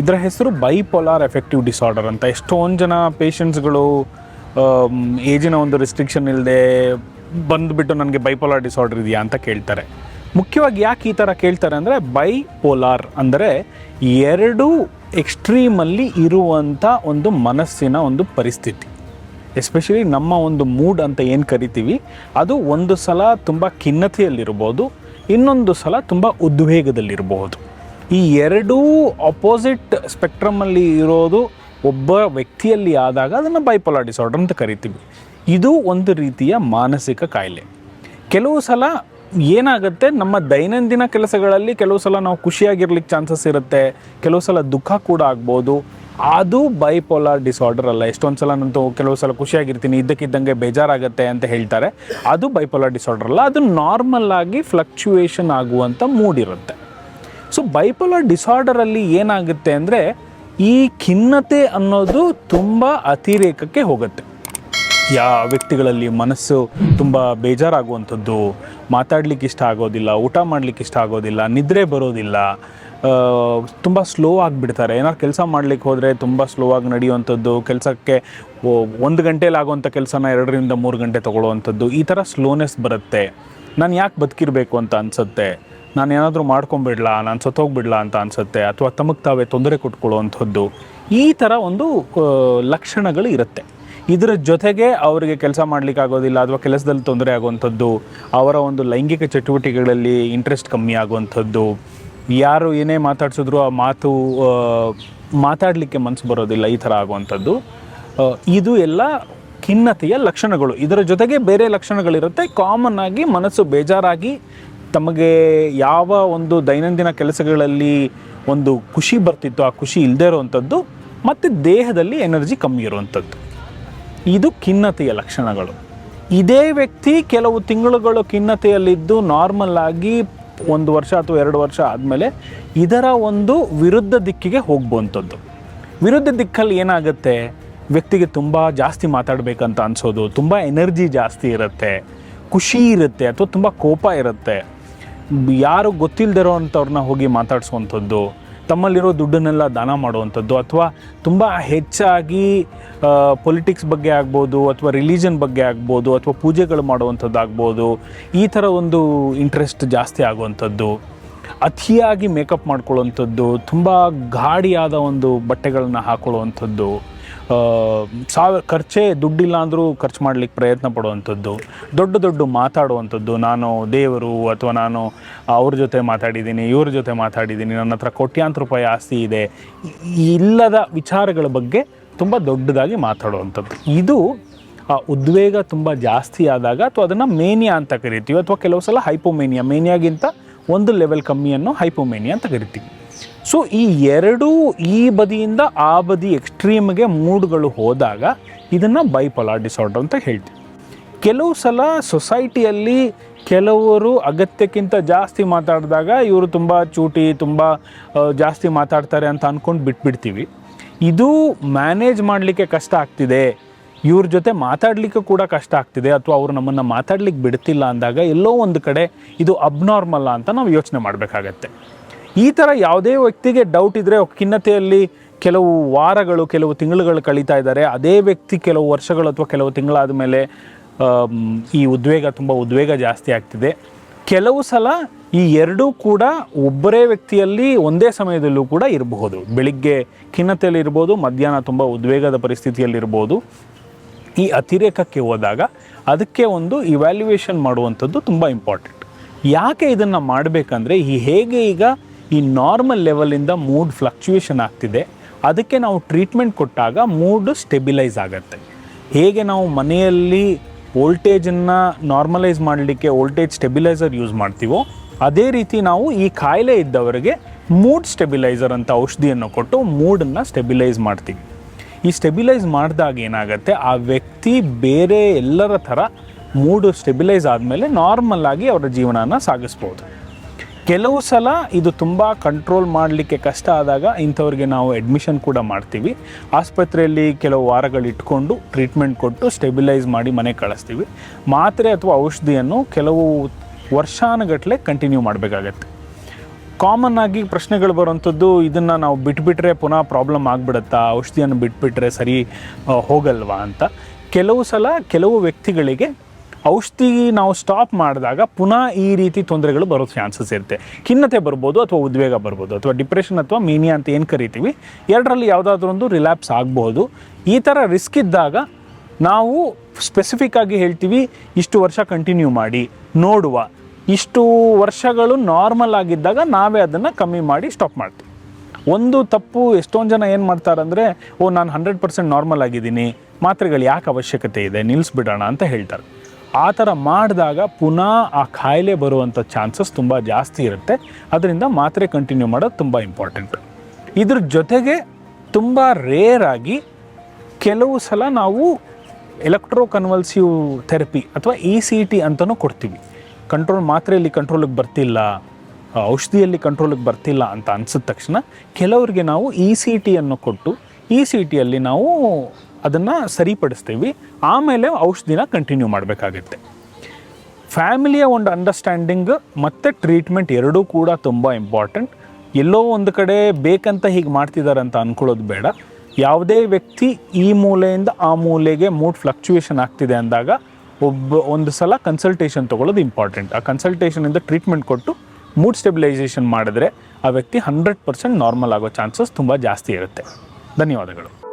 ಇದರ ಹೆಸರು bipolar effective disorder ಅಂತ. ಎಷ್ಟೊಂದು ಜನ ಪೇಷಂಟ್ಸ್ಗಳು ಏಜಿನ ಒಂದು ರಿಸ್ಟ್ರಿಕ್ಷನ್ ಇಲ್ಲದೆ ಬಂದುಬಿಟ್ಟು ನನಗೆ ಬೈಪೋಲಾರ್ ಡಿಸಾರ್ಡರ್ ಇದೆಯಾ ಅಂತ ಕೇಳ್ತಾರೆ. ಮುಖ್ಯವಾಗಿ ಯಾಕೆ ಈ ಥರ ಕೇಳ್ತಾರೆ ಅಂದರೆ ಬೈಪೋಲಾರ್ ಅಂದರೆ ಎರಡು ಎಕ್ಸ್ಟ್ರೀಮಲ್ಲಿ ಇರುವಂಥ ಒಂದು ಮನಸ್ಸಿನ ಒಂದು ಪರಿಸ್ಥಿತಿ. ಎಸ್ಪೆಷಲಿ ನಮ್ಮ ಒಂದು ಮೂಡ್ ಅಂತ ಏನು ಕರಿತೀವಿ, ಅದು ಒಂದು ಸಲ ತುಂಬ ಖಿನ್ನತೆಯಲ್ಲಿರ್ಬೋದು, ಇನ್ನೊಂದು ಸಲ ತುಂಬ ಉದ್ವೇಗದಲ್ಲಿರಬಹುದು ಈ ಎರಡೂ ಅಪೋಸಿಟ್ ಸ್ಪೆಕ್ಟ್ರಮಲ್ಲಿ ಇರೋದು ಒಬ್ಬ ವ್ಯಕ್ತಿಯಲ್ಲಿ ಆದಾಗ ಅದನ್ನು ಬೈಪೋಲಾರ್ ಡಿಸಾರ್ಡರ್ ಅಂತ ಕರಿತೀವಿ. ಇದು ಒಂದು ರೀತಿಯ ಮಾನಸಿಕ ಕಾಯಿಲೆ. ಕೆಲವು ಸಲ ಏನಾಗುತ್ತೆ, ನಮ್ಮ ದೈನಂದಿನ ಕೆಲಸಗಳಲ್ಲಿ ಕೆಲವು ಸಲ ನಾವು ಖುಷಿಯಾಗಿರ್ಲಿಕ್ಕೆ ಚಾನ್ಸಸ್ ಇರುತ್ತೆ, ಕೆಲವು ಸಲ ದುಃಖ ಕೂಡ ಆಗ್ಬೋದು. ಅದು ಬೈಪೋಲಾರ್ ಡಿಸಾರ್ಡರ್ ಅಲ್ಲ. ಎಷ್ಟೊಂದು ಸಲ ನಂತು ಕೆಲವು ಸಲ ಖುಷಿಯಾಗಿರ್ತೀನಿ, ಇದ್ದಕ್ಕಿದ್ದಂಗೆ ಬೇಜಾರಾಗುತ್ತೆ ಅಂತ ಹೇಳ್ತಾರೆ. ಅದು ಬೈಪೋಲಾರ್ ಡಿಸಾರ್ಡರ್ ಅಲ್ಲ. ಅದು ನಾರ್ಮಲ್ ಆಗಿ ಫ್ಲಕ್ಚುಯೇಷನ್ ಆಗುವಂಥ ಮೂಡ್ ಇರುತ್ತೆ. ಸೊ ಬೈಪೋಲರ್ ಡಿಸಾರ್ಡರಲ್ಲಿ ಏನಾಗುತ್ತೆ ಅಂದರೆ ಈ ಖಿನ್ನತೆ ಅನ್ನೋದು ತುಂಬ ಅತಿರೇಕಕ್ಕೆ ಹೋಗುತ್ತೆ. ಯಾ ವ್ಯಕ್ತಿಗಳಲ್ಲಿ ಮನಸ್ಸು ತುಂಬ ಬೇಜಾರಾಗುವಂಥದ್ದು, ಮಾತಾಡ್ಲಿಕ್ಕೆ ಇಷ್ಟ ಆಗೋದಿಲ್ಲ, ಊಟ ಮಾಡ್ಲಿಕ್ಕೆ ಇಷ್ಟ ಆಗೋದಿಲ್ಲ, ನಿದ್ರೆ ಬರೋದಿಲ್ಲ ತುಂಬ ಸ್ಲೋ ಆಗಿಬಿಡ್ತಾರೆ. ಏನಾದ್ರು ಕೆಲಸ ಮಾಡ್ಲಿಕ್ಕೆ ಹೋದರೆ ತುಂಬ ಸ್ಲೋ ಆಗಿ ನಡೆಯುವಂಥದ್ದು, ಕೆಲಸಕ್ಕೆ ಒಂದು ಗಂಟೆಲಿ ಆಗುವಂಥ ಕೆಲಸನ ಎರಡರಿಂದ ಮೂರು ಗಂಟೆ ತೊಗೊಳ್ಳುವಂಥದ್ದು, ಈ ಥರ ಸ್ಲೋನೆಸ್ ಬರುತ್ತೆ. ನಾನು ಯಾಕೆ ಬದುಕಿರಬೇಕು ಅಂತ ಅನಿಸುತ್ತೆ? ನಾನು ಏನಾದರೂ ಮಾಡ್ಕೊಂಬಿಡ್ಲಾ, ನಾನು ಸತ್ತೋಗ್ಬಿಡ್ಲಾ ಅಂತ ಅನಿಸುತ್ತೆ, ಅಥವಾ ತಮಗೆ ತಾವೇ ತೊಂದರೆ ಕೊಟ್ಕೊಳ್ಳುವಂಥದ್ದು ಈ ಥರ ಒಂದು ಲಕ್ಷಣಗಳು ಇರುತ್ತೆ. ಇದರ ಜೊತೆಗೆ ಅವರಿಗೆ ಕೆಲಸ ಮಾಡ್ಲಿಕ್ಕೆ ಆಗೋದಿಲ್ಲ ಅಥವಾ ಕೆಲಸದಲ್ಲಿ ತೊಂದರೆ ಆಗುವಂಥದ್ದು, ಅವರ ಒಂದು ಲೈಂಗಿಕ ಚಟುವಟಿಕೆಗಳಲ್ಲಿ ಇಂಟ್ರೆಸ್ಟ್ ಕಮ್ಮಿ ಆಗುವಂಥದ್ದು, ಯಾರು ಏನೇ ಮಾತಾಡ್ಸಿದ್ರು ಆ ಮಾತು ಮಾತಾಡಲಿಕ್ಕೆ ಮನಸ್ಸು ಬರೋದಿಲ್ಲ ಈ ಥರ ಆಗುವಂಥದ್ದು ಇದು ಎಲ್ಲ ಖಿನ್ನತೆಯ ಲಕ್ಷಣಗಳು. ಇದರ ಜೊತೆಗೆ ಬೇರೆ ಲಕ್ಷಣಗಳಿರುತ್ತೆ ಕಾಮನ್ ಆಗಿ ಮನಸ್ಸು ಬೇಜಾರಾಗಿ ತಮಗೆ ಯಾವ ಒಂದು ದೈನಂದಿನ ಕೆಲಸಗಳಲ್ಲಿ ಒಂದು ಖುಷಿ ಬರ್ತಿತ್ತು ಆ ಖುಷಿ ಇಲ್ಲದೆ ಇರುವಂಥದ್ದು, ಮತ್ತು ದೇಹದಲ್ಲಿ ಎನರ್ಜಿ ಕಮ್ಮಿ ಇರುವಂಥದ್ದು. ಇದು ಖಿನ್ನತೆಯ ಲಕ್ಷಣಗಳು. ಇದೇ ವ್ಯಕ್ತಿ ಕೆಲವು ತಿಂಗಳುಗಳು ಖಿನ್ನತೆಯಲ್ಲಿದ್ದು ನಾರ್ಮಲ್ ಆಗಿ ಒಂದು ವರ್ಷ ಅಥವಾ ಎರಡು ವರ್ಷ ಆದಮೇಲೆ ಇದರ ಒಂದು ವಿರುದ್ಧ ದಿಕ್ಕಿಗೆ ಹೋಗ್ಬೋಂಥದ್ದು. ವಿರುದ್ಧ ದಿಕ್ಕಲ್ಲಿ ಏನಾಗುತ್ತೆ? ವ್ಯಕ್ತಿಗೆ ತುಂಬ ಜಾಸ್ತಿ ಮಾತಾಡಬೇಕಂತ ಅನಿಸೋದು, ತುಂಬ ಎನರ್ಜಿ ಜಾಸ್ತಿ ಇರುತ್ತೆ, ಖುಷಿ ಇರುತ್ತೆ ಅಥವಾ ತುಂಬ ಕೋಪ ಇರುತ್ತೆ. ಯಾರು ಗೊತ್ತಿಲ್ಲದಿರೋ ಅಂಥವ್ರನ್ನ ಹೋಗಿ ಮಾತಾಡ್ಸುವಂಥದ್ದು, ತಮ್ಮಲ್ಲಿರೋ ದುಡ್ಡನ್ನೆಲ್ಲ ದಾನ ಮಾಡುವಂಥದ್ದು, ಅಥವಾ ತುಂಬ ಹೆಚ್ಚಾಗಿ ಪೊಲಿಟಿಕ್ಸ್ ಬಗ್ಗೆ ಆಗ್ಬೋದು, ಅಥವಾ ರಿಲಿಜನ್ ಬಗ್ಗೆ ಆಗ್ಬೋದು, ಅಥವಾ ಪೂಜೆಗಳು ಮಾಡುವಂಥದ್ದು ಆಗ್ಬೋದು, ಈ ಥರ ಒಂದು ಇಂಟ್ರೆಸ್ಟ್ ಜಾಸ್ತಿ ಆಗುವಂಥದ್ದು, ಅತಿಯಾಗಿ ಮೇಕಪ್ ಮಾಡ್ಕೊಳ್ಳುವಂಥದ್ದು, ತುಂಬ ಗಾಡಿಯಾದ ಒಂದು ಬಟ್ಟೆಗಳನ್ನು ಹಾಕೊಳ್ಳುವಂಥದ್ದು ಸಾವಿರ ಖರ್ಚೇ ದುಡ್ಡಿಲ್ಲ ಅಂದರೂ ಖರ್ಚು ಮಾಡಲಿಕ್ಕೆ ಪ್ರಯತ್ನ ಪಡುವಂಥದ್ದು. ದೊಡ್ಡ ದೊಡ್ಡ ಮಾತಾಡುವಂಥದ್ದು. ನಾನು ದೇವರು ಅಥವಾ ನಾನು ಅವ್ರ ಜೊತೆ ಮಾತಾಡಿದ್ದೀನಿ, ಇವ್ರ ಜೊತೆ ಮಾತಾಡಿದ್ದೀನಿ, ನನ್ನ ಹತ್ರ ಕೋಟ್ಯಾಂತರ ರೂಪಾಯಿ ಆಸ್ತಿ ಇದೆ. ಇಲ್ಲದ ವಿಚಾರಗಳ ಬಗ್ಗೆ ತುಂಬ ದೊಡ್ಡದಾಗಿ ಮಾತಾಡುವಂಥದ್ದು. ಇದು, ಆ, ಉದ್ವೇಗ ತುಂಬ ಜಾಸ್ತಿ ಆದಾಗ ಅಥವಾ ಅದನ್ನು ಮೇನಿಯಾ ಅಂತ ಕರಿತೀವಿ ಅಥವಾ ಕೆಲವು ಸಲ ಹೈಪೋಮೇನಿಯಾ, ಮೇನಿಯಾಗಿಂತ ಒಂದು ಲೆವೆಲ್ ಕಮ್ಮಿಯನ್ನು ಹೈಪೋಮೇನಿಯಾ ಅಂತ ಕರಿತೀವಿ. ಸೊ ಈ ಎರಡೂ ಈ ಬದಿಯಿಂದ ಆ ಬದಿ ಎಕ್ಸ್ಟ್ರೀಮ್ಗೆ ಮೂಡ್ಗಳು ಹೋದಾಗ ಇದನ್ನು ಬೈಪೊಲಾರ್ ಡಿಸಾರ್ಡರ್ ಅಂತ ಹೇಳ್ತೀವಿ. ಕೆಲವು ಸಲ ಸೊಸೈಟಿಯಲ್ಲಿ ಕೆಲವರು ಅಗತ್ಯಕ್ಕಿಂತ ಜಾಸ್ತಿ ಮಾತಾಡಿದಾಗ ಇವರು ತುಂಬ ಚೂಟಿ, ತುಂಬ ಜಾಸ್ತಿ ಮಾತಾಡ್ತಾರೆ ಅಂತ ಅಂದ್ಕೊಂಡು ಬಿಟ್ಬಿಡ್ತೀವಿ. ಇದು ಮ್ಯಾನೇಜ್ ಮಾಡಲಿಕ್ಕೆ ಕಷ್ಟ ಆಗ್ತಿದೆ. ಇವ್ರ ಜೊತೆ ಮಾತಾಡಲಿಕ್ಕೆ ಕೂಡ ಕಷ್ಟ ಆಗ್ತಿದೆ. ಅಥವಾ ಅವರು ನಮ್ಮನ್ನು ಮಾತಾಡ್ಲಿಕ್ಕೆ ಬಿಡ್ತಿಲ್ಲ ಅಂದಾಗ ಎಲ್ಲೋ ಒಂದು ಕಡೆ ಇದು ಅಬ್ನಾರ್ಮಲ್ ಅಂತ ನಾವು ಯೋಚನೆ ಮಾಡಬೇಕಾಗತ್ತೆ. ಈ ಥರ ಯಾವುದೇ ವ್ಯಕ್ತಿಗೆ ಡೌಟ್ ಇದ್ದರೆ ಖಿನ್ನತೆಯಲ್ಲಿ ಕೆಲವು ವಾರಗಳು, ಕೆಲವು ತಿಂಗಳುಗಳು ಕಳೀತಾ ಇದ್ದಾರೆ. ಅದೇ ವ್ಯಕ್ತಿ ಕೆಲವು ವರ್ಷಗಳು ಅಥವಾ ಕೆಲವು ತಿಂಗಳಾದ ಮೇಲೆ ಈ ಉದ್ವೇಗ ತುಂಬ ಉದ್ವೇಗ ಜಾಸ್ತಿ ಆಗ್ತಿದೆ. ಕೆಲವು ಸಲ ಈ ಎರಡೂ ಕೂಡ ಒಬ್ಬರೇ ವ್ಯಕ್ತಿಯಲ್ಲಿ ಒಂದೇ ಸಮಯದಲ್ಲೂ ಕೂಡ ಇರಬಹುದು. ಬೆಳಿಗ್ಗೆ ಖಿನ್ನತೆಯಲ್ಲಿ ಇರ್ಬೋದು ಮಧ್ಯಾಹ್ನ ತುಂಬ ಉದ್ವೇಗದ ಪರಿಸ್ಥಿತಿಯಲ್ಲಿರ್ಬೋದು ಈ ಅತಿರೇಕಕ್ಕೆ ಹೋದಾಗ ಅದಕ್ಕೆ ಒಂದು ಇವ್ಯಾಲ್ಯುವೇಷನ್ ಮಾಡುವಂಥದ್ದು ತುಂಬ ಇಂಪಾರ್ಟೆಂಟ್ ಯಾಕೆ ಇದನ್ನು ಮಾಡಬೇಕಂದ್ರೆ, ಈ ಹೇಗೆ ಈಗ ಈ ನಾರ್ಮಲ್ ಲೆವೆಲಿಂದ ಮೂಡ್ ಫ್ಲಕ್ಚುಯೇಷನ್ ಆಗ್ತಿದೆ. ಅದಕ್ಕೆ ನಾವು ಟ್ರೀಟ್ಮೆಂಟ್ ಕೊಟ್ಟಾಗ ಮೂಡ್ ಸ್ಟೆಬಿಲೈಸ್ ಆಗುತ್ತೆ. ಹೇಗೆ ನಾವು ಮನೆಯಲ್ಲಿ ವೋಲ್ಟೇಜನ್ನು ನಾರ್ಮಲೈಸ್ ಮಾಡಲಿಕ್ಕೆ ವೋಲ್ಟೇಜ್ ಸ್ಟೆಬಿಲೈಸರ್ ಯೂಸ್ ಮಾಡ್ತೀವೋ, ಅದೇ ರೀತಿ ನಾವು ಈ ಕಾಯಿಲೆ ಇದ್ದವರಿಗೆ ಮೂಡ್ ಸ್ಟೆಬಿಲೈಸರ್ ಅಂತ ಔಷಧಿಯನ್ನು ಕೊಟ್ಟು ಮೂಡನ್ನು ಸ್ಟೆಬಿಲೈಸ್ ಮಾಡ್ತೀವಿ. ಈ ಸ್ಟೆಬಿಲೈಸ್ ಮಾಡಿದಾಗ ಏನಾಗುತ್ತೆ, ಆ ವ್ಯಕ್ತಿ ಬೇರೆ ಎಲ್ಲರ ಥರ ಮೂಡು ಸ್ಟೆಬಿಲೈಸ್ ಆದಮೇಲೆ ನಾರ್ಮಲ್ ಆಗಿ ಅವರ ಜೀವನನ ಸಾಗಿಸ್ಬೋದು. ಕೆಲವು ಸಲ ಇದು ತುಂಬ ಕಂಟ್ರೋಲ್ ಮಾಡಲಿಕ್ಕೆ ಕಷ್ಟ ಆದಾಗ ಇಂಥವ್ರಿಗೆ ನಾವು ಅಡ್ಮಿಷನ್ ಕೂಡ ಮಾಡ್ತೀವಿ. ಆಸ್ಪತ್ರೆಯಲ್ಲಿ ಕೆಲವು ವಾರಗಳು ಇಟ್ಕೊಂಡು ಟ್ರೀಟ್ಮೆಂಟ್ ಕೊಟ್ಟು ಸ್ಟೆಬಿಲೈಸ್ ಮಾಡಿ ಮನೆಗೆ ಕಳಿಸ್ತೀವಿ. ಮಾತ್ರೆ ಅಥವಾ ಔಷಧಿಯನ್ನು ಕೆಲವು ವರ್ಷಾನುಗಟ್ಟಲೆ ಕಂಟಿನ್ಯೂ ಮಾಡಬೇಕಾಗತ್ತೆ. ಕಾಮನ್ ಆಗಿ ಪ್ರಶ್ನೆಗಳು ಬರುವಂಥದ್ದು ಇದನ್ನು ನಾವು ಬಿಟ್ಬಿಟ್ರೆ ಪುನಃ ಪ್ರಾಬ್ಲಮ್ ಆಗಿಬಿಡುತ್ತಾ? ಔಷಧಿಯನ್ನು ಬಿಟ್ಬಿಟ್ರೆ ಸರಿ ಹೋಗಲ್ವಾ ಅಂತ. ಕೆಲವು ಸಲ ಕೆಲವು ವ್ಯಕ್ತಿಗಳಿಗೆ ಔಷಧಿ ನಾವು ಸ್ಟಾಪ್ ಮಾಡಿದಾಗ ಪುನಃ ಈ ರೀತಿ ತೊಂದರೆಗಳು ಬರೋ ಚಾನ್ಸಸ್ ಇರುತ್ತೆ. ಖಿನ್ನತೆ ಬರ್ಬೋದು ಅಥವಾ ಉದ್ವೇಗ ಬರ್ಬೋದು ಅಥವಾ ಡಿಪ್ರೆಷನ್ ಅಥವಾ ಮೀನಿಯಾ ಅಂತ ಏನು ಕರಿತೀವಿ? ಎರಡರಲ್ಲಿ ಯಾವುದಾದ್ರೂ ಒಂದು ರಿಲ್ಯಾಪ್ಸ್ ಆಗ್ಬೋದು ಈ ಥರ ರಿಸ್ಕ್ ಇದ್ದಾಗ ನಾವು ಸ್ಪೆಸಿಫಿಕ್ ಆಗಿ ಹೇಳ್ತೀವಿ, ಇಷ್ಟು ವರ್ಷ ಕಂಟಿನ್ಯೂ ಮಾಡಿ, ನೋಡುವ. ಇಷ್ಟು ವರ್ಷಗಳು ನಾರ್ಮಲ್ ಆಗಿದ್ದಾಗ ನಾವೇ ಅದನ್ನು ಕಮ್ಮಿ ಮಾಡಿ ಸ್ಟಾಪ್ ಮಾಡ್ತೀವಿ. ಒಂದು ತಪ್ಪು ಎಷ್ಟೊಂದು ಜನ ಏನು ಮಾಡ್ತಾರಂದರೆ, ಓ, ನಾನು ಹಂಡ್ರೆಡ್ ಪರ್ಸೆಂಟ್ ನಾರ್ಮಲ್ ಆಗಿದ್ದೀನಿ, ಮಾತ್ರೆಗಳು ಯಾಕೆ ಅವಶ್ಯಕತೆ ಇದೆ ನಿಲ್ಲಿಸ್ಬಿಡೋಣ ಅಂತ ಹೇಳ್ತಾರೆ. ಆ ಥರ ಮಾಡಿದಾಗ ಪುನಃ ಆ ಕಾಯಿಲೆ ಬರುವಂಥ ಚಾನ್ಸಸ್ ತುಂಬ ಜಾಸ್ತಿ ಇರುತ್ತೆ. ಅದರಿಂದ ಮಾತ್ರೆ ಕಂಟಿನ್ಯೂ ಮಾಡೋದು ತುಂಬ ಇಂಪಾರ್ಟೆಂಟ್ ಇದ್ರ ಜೊತೆಗೆ ತುಂಬ ರೇರ್ ಆಗಿ ಕೆಲವು ಸಲ ನಾವು ಎಲೆಕ್ಟ್ರೋ ಕನ್ವಲ್ಸಿವ್ ಥೆರಪಿ ಅಥವಾ ಇ ಸಿ ಟಿ ಅಂತಲೂ ಕೊಡ್ತೀವಿ. ಕಂಟ್ರೋಲ್ ಮಾತ್ರೆಯಲ್ಲಿ ಕಂಟ್ರೋಲಿಗೆ ಬರ್ತಿಲ್ಲ ಔಷಧಿಯಲ್ಲಿ ಕಂಟ್ರೋಲಿಗೆ ಬರ್ತಿಲ್ಲ ಅಂತ ಅನ್ಸಿದ ತಕ್ಷಣ ಕೆಲವರಿಗೆ ನಾವು ಇ ಸಿ ಟಿಯನ್ನು ಕೊಟ್ಟು ಇ ಸಿ ಟಿಯಲ್ಲಿ ನಾವು ಅದನ್ನು ಸರಿಪಡಿಸ್ತೀವಿ. ಆಮೇಲೆ ಔಷಧಿನ ಕಂಟಿನ್ಯೂ ಮಾಡಬೇಕಾಗುತ್ತೆ. ಫ್ಯಾಮಿಲಿಯ ಒಂದು ಅಂಡರ್ಸ್ಟ್ಯಾಂಡಿಂಗ್ ಮತ್ತು ಟ್ರೀಟ್ಮೆಂಟ್ ಎರಡೂ ಕೂಡ ತುಂಬ ಇಂಪಾರ್ಟೆಂಟ್ ಎಲ್ಲೋ ಒಂದು ಕಡೆ ಬೇಕಂತ ಹೀಗೆ ಮಾಡ್ತಿದ್ದಾರೆ ಅಂತ ಅಂದ್ಕೊಳ್ಳೋದು ಬೇಡ. ಯಾವುದೇ ವ್ಯಕ್ತಿ ಈ ಮೂಲೆಯಿಂದ ಆ ಮೂಲೆಗೆ ಮೂಡ್ ಫ್ಲಕ್ಚುಯೇಷನ್ ಆಗ್ತಿದೆ ಅಂದಾಗ ಒಬ್ಬ ಒಂದು ಸಲ ಕನ್ಸಲ್ಟೇಷನ್ ತೊಗೊಳ್ಳೋದು ಇಂಪಾರ್ಟೆಂಟ್ ಆ ಕನ್ಸಲ್ಟೇಷನಿಂದ ಟ್ರೀಟ್ಮೆಂಟ್ ಕೊಟ್ಟು ಮೂಡ್ ಸ್ಟೆಬಿಲೈಸೇಷನ್ ಮಾಡಿದ್ರೆ ಆ ವ್ಯಕ್ತಿ ಹಂಡ್ರೆಡ್ ಪರ್ಸೆಂಟ್ ನಾರ್ಮಲ್ ಆಗೋ ಚಾನ್ಸಸ್ ತುಂಬ ಜಾಸ್ತಿ ಇರುತ್ತೆ. ಧನ್ಯವಾದಗಳು.